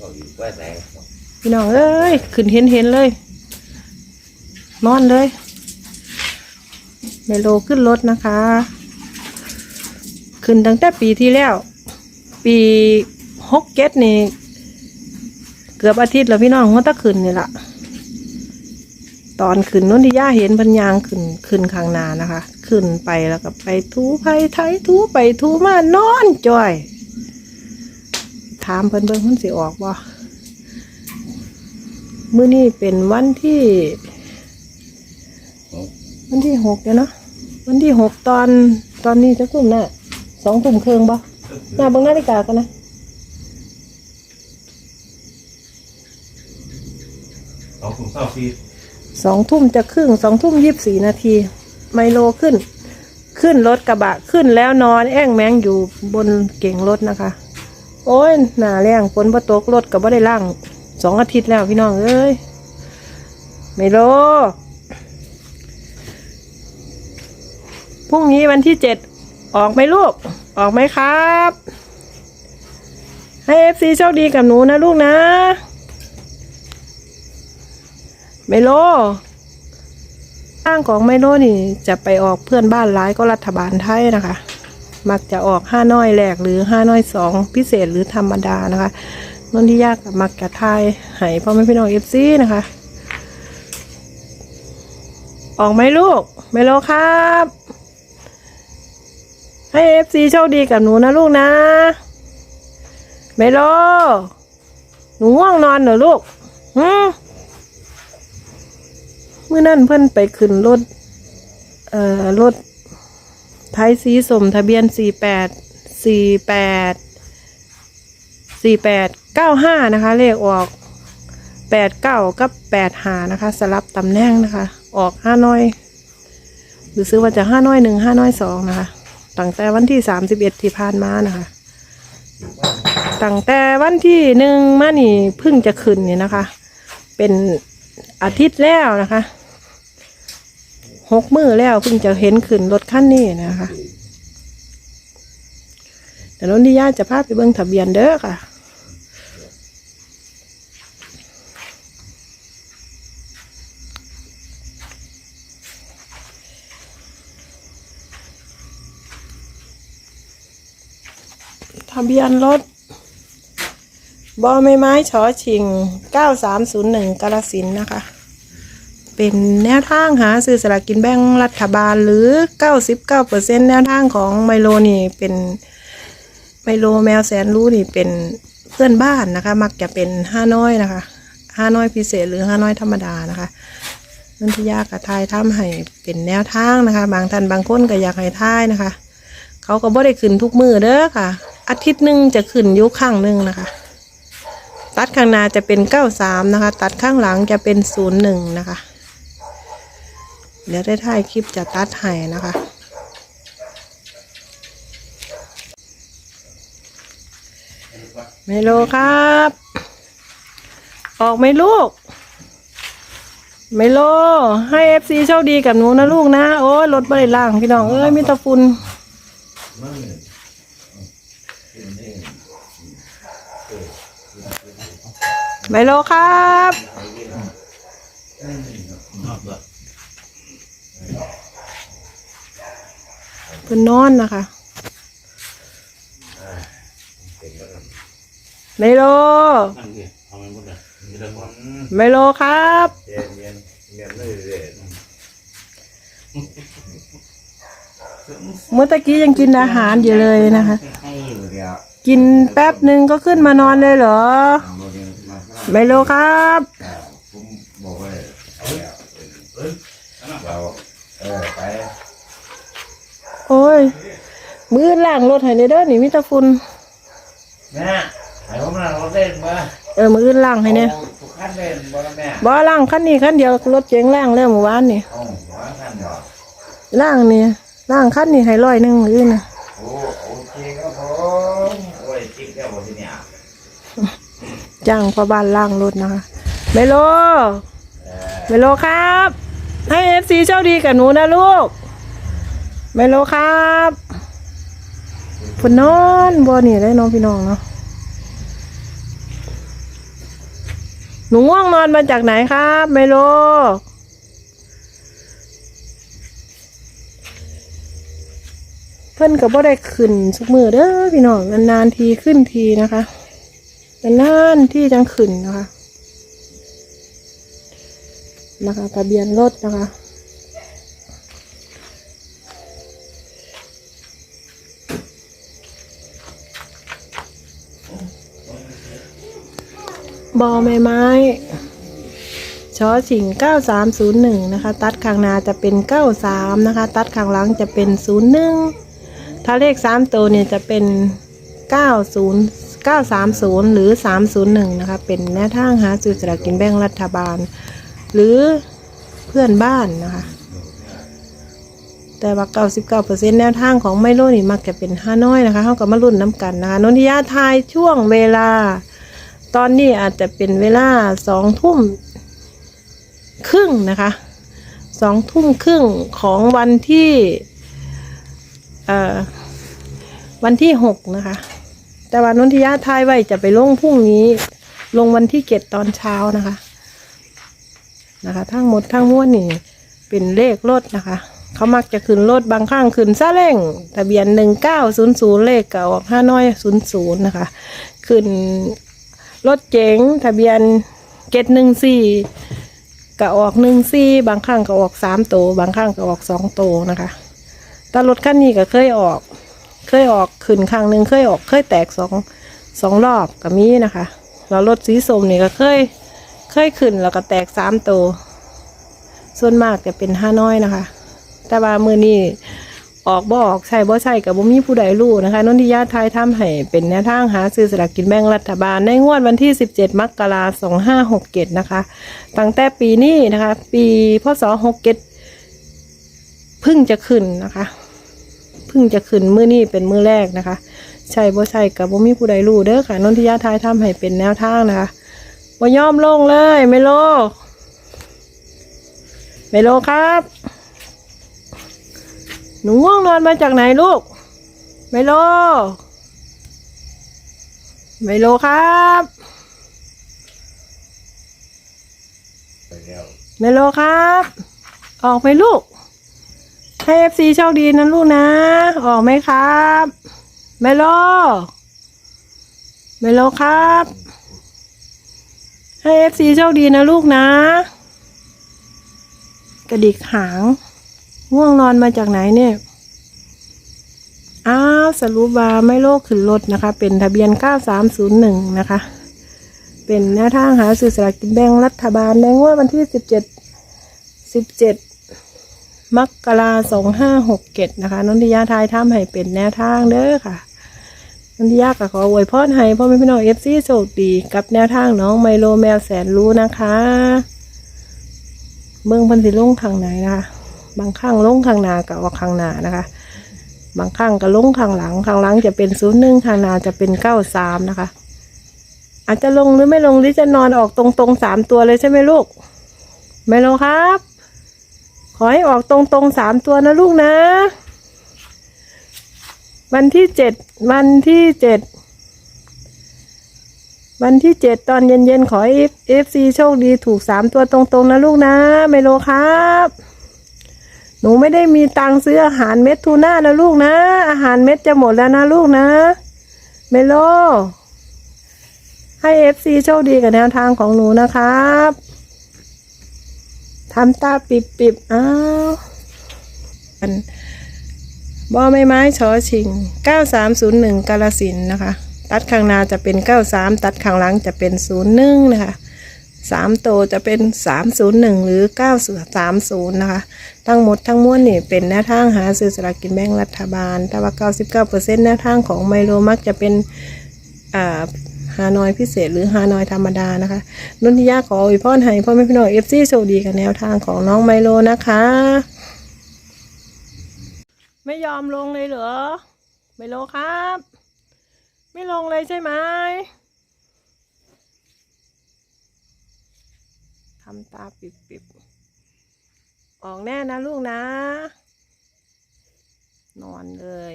เขาอยู่ว่าไหนพี่น้องเอ้ยขึ้นเห็นเห็นเลย นอนเลยไมโลขึ้นรถนะคะ ขึ้นตั้งแต่ปีที่แล้ว ปีหกเก็ตนี่ เกือบอาทิตย์แล้วพี่น้องว่าตะขึ้นนี่ละตอนขึ้นนนทิยาเห็นพันยางขึ้นขึ้นข้างนานะคะ ขึ้นไปแล้วก็ไปทูไผไทยทูไปทูมานอนจ่อยามเพิ่นเบิ่งเพิ่นสิออกบ่มื้อนี้เป็นวันที่วันที่หกเดี๋ยวเนาะวันที่หกตอนตอนนี้จะทุ่มน่ะสองทุ่มครึ่งบ่น่าเบิ่งนาฬิกากันนะเอาถุงเศร้าซีสองทุ่มจะครึ่งสองทุ่มยี่สิบสี่นาที ไมโลขึ้น ขึ้นรถกระบะขึ้นแล้วนอนแอ่งแมงอยู่บนเก่งรถนะคะ โอ้ยหนาแรงฝนบ่ตกรถก็บ่ได้ล่างสองอาทิตย์แล้วพี่น้องเอ้ยไมโลพรุ่งนี้วันที่เจ็ดออกไหมลูก ออกไหมครับ ให้เอฟซีโชคดีกับหนูนะลูกนะไมโลอ้างของไมโลนี่ จะไปออกเพื่อนบ้านร้ายก็รัฐบาลไทยนะคะ มักจะออกห้าน้อยแรกหรือห้าน้อยสองพิเศษหรือธรรมดานะคะนนที่ยากกับมักจะทายให้พ่อแม่พี่น้องเอฟซีนะคะ ออกไหมลูกไมโลครับ ให้เอฟซีโชคดีกับหนูนะลูกนะไมโล หนูง่วงนอนเหรอลูกหืมเมื่อนั้นเพิ่อนไปขึ้นรถ เอ่อรถ ไทยสีสมทะเบียนสี่แปดสี่แปดสี่แปดเก้าห้านะคะ เลขออกแปดเก้ากับแปดหานะคะ สลับตำแหน่งนะคะ ออกห้าน้อย หรือซื้อว่าจะห้าน้อยหนึ่งห้าน้อยสองนะคะ ตั้งแต่วันที่สามสิบเอ็ดที่ผ่านมานะคะ ตั้งแต่วันที่หนึ่งมานี่เพิ่งจะขึ้นนี่นะคะ เป็นอาทิตย์แล้วนะคะ หกมือแล้วเพิ่งจะเห็นขึ้นรถคันนี้นะคะแต่นนทิยาจะพาไปเบิ่งทะเบียนเด้อค่ะทะเบียนรถบอไม้ไม้ชอชิง 9301กาลสินนะคะ เป็นแนวทางหาซื้อสลากกินแบ่งรัฐบาลหรือ 99%แนวทางของไมโลนี่เป็นไมโลแมวแสนรู้นี่เป็นเพื่อนบ้านนะคะ มักจะเป็นห้าน้อยนะคะห้าน้อยพิเศษหรือห้าน้อยธรรมดานะคะนันทยากระทายทำให้เป็นแนวทางนะคะ บางท่านบางคนก็อยากให้ทายนะคะ เขาก็บ่ได้ขึ้นทุกมือเด้อค่ะ อาทิตย์หนึ่งจะขึ้นยุคข้างหนึ่งนะคะ ตัดข้างหน้าจะเป็นเก้าสามนะคะ ตัดข้างหลังจะเป็นศูนย์หนึ่งนะคะ เดี๋ยวได้ถ่ายคลิปจะตัดให้นะคะไมโลครับ ออกไหมลูกไมโล ให้เอฟซีโชคดีกับหนูนะลูกนะ โอ้ยรถบริล่างพี่น้อง เอ้ยมีตะฝุ่นไมโลครับ เป็นนอนนะคะไมโลนั่งดิเอามันหมดเลยมีแต่คนไมโลครับเมื่อตะกี้ยังกินอาหารอยู่เลยนะคะ ให้อยู่เดียวกินแป๊บหนึ่งก็ขึ้นมานอนเลยเหรอเอาโมเดลมาครับไมโลครับ แต่ผมบอกว่าเอาแล้วเอ้ยเราเออไป มือล่างรถให้ในเด้อนี่มิตรฝุ่นแม่ไอ้ผมนั่งรถเล่นมาเออมือล่างให้เนี่ยอาทุกขั้นเล่นบ่ละแม่บ่ล่างคันนี้คันเดียวรถเจ๋งล่างแล้วเมื่อวานนี่เอ้าหัวขั้นเหรอล่างนี่ล่างคันนี้ให้ร้อยหนึ่งอื่นนะโอ้โอเคครับผมโอ้ยจิ๊กแล้วบ่ทีเนี่ยจ้างพ่อบ้านล่างรถนะคะไมโลเออไมโลครับ ให้เอฟซีโชคดีกับหนูนะลูก ไมโลครับพนนอนบ่นี่ได้น้องพี่น้องเนาะหนูง่วงนอนมาจากไหนครับไมโลเพิ่นก็บ่ได้ขึ้นสุกมือเด้อพี่น้องนานๆทีขึ้นทีนะคะนานๆที่จังขึ้นนะคะนะคะทะเบียนรถนะคะ บอไม้ไม้ชอชิง9301 นะคะ ตัดข้างหน้าจะเป็น 93 นะคะ ตัดข้างหลังจะเป็น 01 ถ้าเลข 3 ตัวเนี่ยจะเป็น 90 930 หรือ 301 นะคะ เป็นแนวทางหาซื้อสลากกินแบ่งรัฐบาล หรือเพื่อนบ้านนะคะ แต่ว่า 99%แนวทางของไมโลนี่มักจะเป็นห้าน้อยนะคะเขาก็มารุ่นน้ำกันนะคะนนทิยาทายช่วงเวลา ตอนนี้อาจจะเป็นเวลาสองทุ่มครึ่งนะคะสองทุ่มครึ่งของวันที่วันที่หกนะคะ แต่ว่านนทิยาทายไว้จะไปลงพรุ่งนี้ ลงวันที่เจ็ดตอนเช้านะคะ นะคะ ทั้งหมดทั้งมวลนี่เป็นเลขรถนะคะ เขามักจะขึ้นรถบางครั้งขึ้นซาเล้งทะเบียนหนึ่งเก้าศูนย์ศูนย์เลขเก่าห้าน้อยศูนย์ศูนย์นะคะ ขึ้น รถเก๋งทะเบียนเจ็ดหนึ่งสี่ก็ออกหนึ่งสี่บางครั้งก็ออกสามโตวบางครั้งก็ออกสองโตวนะคะแต่รถคันนี้ก็เคยออก เคยออกขึ้นครั้งหนึ่งเคยออกเคยแตกสองสองรอบก็มีนะคะแล้วรถสีส้มนี่ก็เคยเคยขึ้นแล้วก็แตกสามโตวส่วนมากจะเป็นห้าน้อยนะคะ แต่ว่ามือนี้ ออกบ่ออกใช่บ่ใช่กับบ่มีผู้ใดรู้นะคะนนทิยาไทยทำให้เป็นแนวทางหาซื้อสลากกินแบ่งรัฐบาล ในงวดวันที่ 17 มกราคม2567 นะคะ ตั้งแต่ปีนี้นะคะ ปีพศ67เพิ่งจะขึ้นนะคะเพิ่งจะขึ้นมือนี้เป็นมือแรกนะคะ ใช่บ่ใช่กับบ่มีผู้ใดรู้เด้อค่ะนนทิยาไทยทำให้เป็นแนวทางนะคะบ่ยอมลงเลยไมโลไมโลครับ หนูง่วงนอนมาจากไหนลูก ไมโล ไมโลครับไมโลครับ ออกไหมลูก ให้เอฟซีโชคดีนะลูกนะ ออกไหมครับไมโลไมโลครับ ให้เอฟซีโชคดีนะลูกนะ กระดิกหาง ง่วงนอนมาจากไหนเนี่ยอ้าวสรุปว่าไม่โลกขึ้นรถนะคะ เป็นทะเบียน 9301 นะคะ เป็นแนวทางหาสื่อสลากกินแบ่งรัฐบาลในงวดวันที่ 17 17มกราสองห้าหกเกตนะคะนนทิยาทายทำให้เป็นแนวทางเด้อค่ะนนทิยาก็ขออวยพรให้พ่อแม่พี่น้องเอฟซีโชคดี กับแนวทางน้องไมโลแมวแสนรู้นะคะ เมืองพันธิลุงทางไหนนะคะ บางข้างลงข้างหน้ากับว่าข้างหน้านะคะ บางข้างก็ลงข้างหลัง ข้างหลังจะเป็นศูนย์หนึ่งข้างหน้าจะเป็นเก้าสามนะคะ อาจจะลงหรือไม่ลงหรือจะนอนออกตรงๆสามตัวเลยใช่ไหมลูก ไม่ลงครับ ขอให้ออกตรงๆสามตัวนะลูกนะ วันที่เจ็ดวันที่เจ็ดวันที่เจ็ดตอนเย็นๆ ขอเอฟซีโชคดีถูกสามตัวตรงๆ นะลูกนะ ไมโลครับ หนูไม่ได้มีตังค์ซื้ออาหารเม็ดทูน่านะลูกนะ อาหารเม็ดจะหมดแล้วนะลูกนะไมโล ให้เอฟซีโชคดีกับแนวทางของหนูนะครับทำตาปิบปิบอ้าวบอไม้ไม้ชอชิง 9301 กาลสินนะคะ ตัดข้างหน้าจะเป็น 93 ตัดข้างหลังจะเป็น 01 นะคะ สามโตวจะเป็น301หนึ่งหรือ930นย์นะคะ ทั้งหมดทั้งมวลนี่เป็นแนวทางหาซื้อสลากกินแบ่งรัฐบาล แต่ว่า99%แนวทางของไมโลมักจะเป็นอ่าฮานอยพิเศษหรือฮานอยธรรมดานะคะนุนทิยาขออวยพรให้พ่อแม่พี่น้องเอฟซีโชคดีกับแนวทางของน้องไมโลนะคะ ไม่ยอมลงเลยเหรอไมโลครับ ไม่ลงเลยใช่ไหมำตาปิบๆออกแน่นะลูกนะ นอนเลย